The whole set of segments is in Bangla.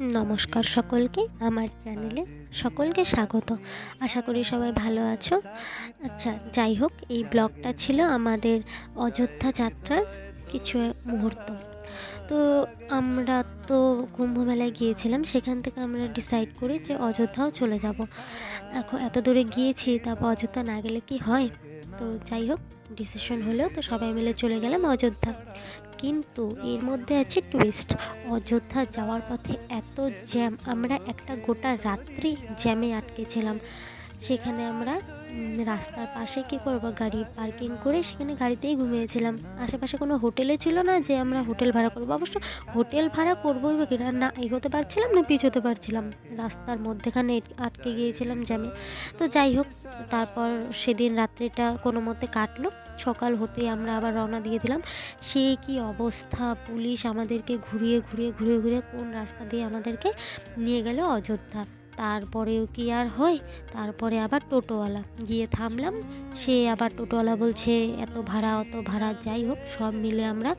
নমস্কার সকলকে, আমার চ্যানেলে সকলকে স্বাগত। আশা করি সবাই ভালো আছো। আচ্ছা যাই হোক, এই ব্লগটা ছিল আমাদের অযোধ্যা যাত্রার কিছু মুহূর্ত। তো আমরা তো কুম্ভ মেলায় গিয়েছিলাম, সেখান থেকে আমরা ডিসাইড করি যে অযোধ্যাও চলে যাব। এখন এত দূরে গিয়েছি, তারপর অযোধ্যা না গেলে কি হয়? তো যাই হোক ডিসিশন হলেও তো সবাই মিলে চলে গেলাম অযোধ্যা। কিন্তু এর মধ্যে আছে টুইস্ট অযোধ্যা যাওয়ার পথে এত জ্যাম আমরা একটা গোটা রাত্রি জ্যামে আটকেছিলাম। সেখানে আমরা রাস্তার পাশে কী করব, গাড়ি পার্কিং করে সেখানে গাড়িতেই ঘুমিয়েছিলাম। আশেপাশে কোনো হোটেলে ছিল না যে আমরা হোটেল ভাড়া করব। অবশ্য হোটেল ভাড়া করবোই বা কিনা না এগোতে পারছিলাম না পিছোতে পারছিলাম। রাস্তার মধ্যেখানে আটকে গিয়েছিলাম জ্যামে তো যাই হোক, তারপর সেদিন রাত্রিটা কোনো মতে কাটলো। সকাল হতেই আমরা আবার রওনা দিয়ে দিলাম। সে কি অবস্থা? পুলিশ আমাদেরকে ঘুরিয়ে ঘুরিয়ে ঘুরিয়ে ঘুরিয়ে কোন রাস্তা দিয়ে আমাদেরকে নিয়ে গেল অযোধ্যা? তারপরেও কি আর হয়? তারপরে আবার টোটোওয়ালা। গিয়ে থামলাম। সে আবার টোটোওয়ালা বলছে, এত ভাড়া, অত ভাড়া, যাই হোক, সব মিলে আমরা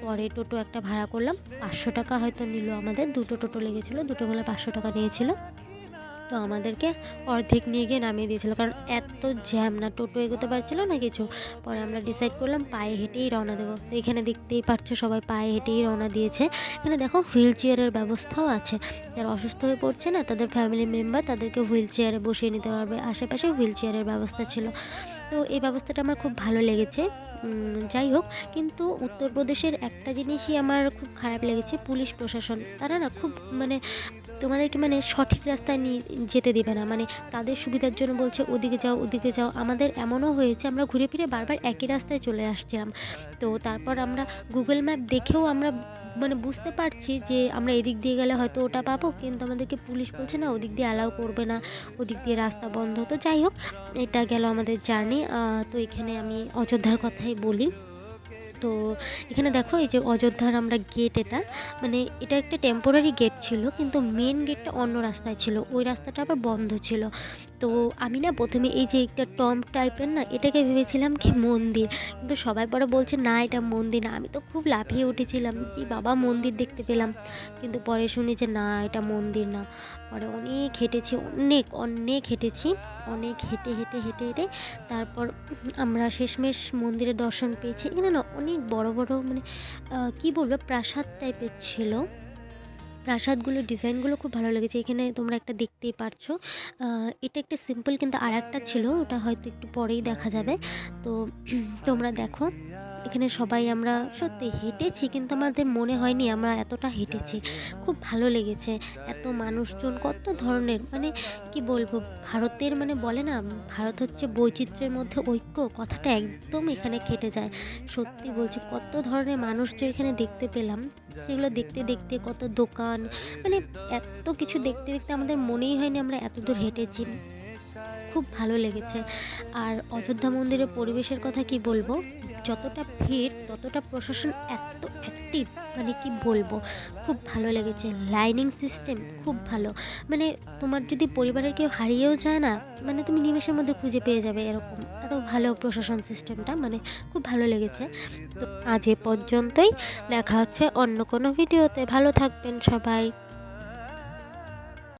পরে টোটো একটা ভাড়া করলাম। পাঁচশো টাকা হয়তো নিল আমাদের। দুটো টোটো লেগেছিলো। দুটো মিলে পাঁচশো টাকা নিয়েছিল। তো আমাদেরকে অর্ধেক নিয়ে গিয়ে নামিয়ে দিয়েছিলো। কারণ এত জ্যাম না, টোটো এগোতে পারছিলো না কিছু। পরে আমরা ডিসাইড করলাম পায়ে হেঁটেই রওনা দেবো। তো এখানে দেখতেই পাচ্ছ সবাই পায়ে হেঁটেই রওনা দিয়েছে। এখানে দেখো হুইল চেয়ারের ব্যবস্থাও আছে। যারা অসুস্থ হয়ে পড়ছে না, তাদের ফ্যামিলি মেম্বার তাদেরকে হুইল চেয়ারে বসিয়ে নিতে পারবে আশেপাশে হুইল চেয়ারের ব্যবস্থা ছিল। তো এই ব্যবস্থাটা আমার খুব ভালো লেগেছে। যাই হোক, কিন্তু উত্তরপ্রদেশের একটা জিনিসই আমার খুব খারাপ লেগেছে, পুলিশ প্রশাসন। তারা না খুব মানে তোমাদেরকে মানে সঠিক রাস্তায় নিয়ে যেতে দেবে না। মানে তাদের সুবিধার জন্য বলছে, ওদিকে যাও ওদিকে যাও। আমাদের এমনও হয়েছে, আমরা ঘুরে ফিরে বারবার একই রাস্তায় চলে আসছিলাম। তো তারপর আমরা গুগল ম্যাপ দেখেও আমরা মানে বুঝতে পারছি যে আমরা এদিক দিয়ে গেলে হয়তো ওটা পাবো, কিন্তু আমাদেরকে পুলিশ বলছে, না, ওদিক দিয়ে অ্যালাউ করবে না। ওদিক দিয়ে রাস্তা বন্ধ। তো যাই হোক, এটা গেল আমাদের জার্নি। তো এখানে আমি অযোধ্যার কথাই বলি। তো এখানে দেখো এই যে অযোধ্যার আমরা গেট এটা মানে এটা একটা টেম্পোরারি গেট ছিল, কিন্তু মেন গেটটা অন্য রাস্তায় ছিল, ওই রাস্তাটা আবার বন্ধ ছিল। তো আমি না প্রথমে এই যে একটা টম টাইপের না, এটাকে ভেবেছিলাম কি মন্দির, কিন্তু সবাই পরে বলছে, না, এটা মন্দির না। আমি তো খুব লাফিয়ে উঠেছিলাম, কি বাবা, মন্দির দেখতে পেলাম। কিন্তু পরে শুনি যে, না, এটা মন্দির না। পরে অনেক হেঁটেছি, অনেক অনেক হেঁটেছি, অনেক হেঁটে হেঁটে হেঁটে হেঁটে, তারপর আমরা শেষমেশ মন্দিরের দর্শন পেয়েছি। এখানে না অনেক বড় বড় মানে কি বলব, প্রাসাদ টাইপের ছিল। প্রাসাদগুলোর ডিজাইনগুলো খুব ভালো লেগেছে। এখানে তোমরা একটা দেখতেই পারছ। এটা একটা সিম্পল কিন্তু আর একটা ছিল। ওটা হয়তো একটু পরেই দেখা যাবে। তো, তোমরা দেখো। এখানে সবাই আমরা সত্যি হেঁটেছি কিন্তু আমাদের মনে হয়নি আমরা এতটা হেঁটেছি। খুব ভালো লেগেছে। এত মানুষজন, কত ধরনের মানে কি বলব, ভারতের মানে বলে না, ভারত হচ্ছে বৈচিত্র্যের মধ্যে ঐক্য, কথাটা একদম এখানে খেটে যায়। সত্যি বলছি, কত ধরনের মানুষ যে এখানে দেখতে পেলাম সেগুলো দেখতে দেখতে কত দোকান মানে এত কিছু দেখতে দেখতে আমাদের মনেই হয়নি আমরা এত দূর হেঁটেছি। খুব ভালো লেগেছে। আর অযোধ্যা মন্দিরের পরিবেশের কথা কি বলব যতটা ভিড়, ততটা প্রশাসন এত অ্যাক্টিভ মানে কি বলব, খুব ভালো লেগেছে। লাইনিং সিস্টেম খুব ভালো। মানে তোমার যদি পরিবারের কেউ হারিয়েও যায় না মানে তুমি নিমেষের মধ্যে খুঁজে পেয়ে যাবে এরকম। এত ভালো প্রশাসন সিস্টেমটা মানে খুব ভালো লেগেছে। তো আজ এ পর্যন্তই। দেখা হচ্ছে অন্য কোনো ভিডিওতে ভালো থাকবেন সবাই।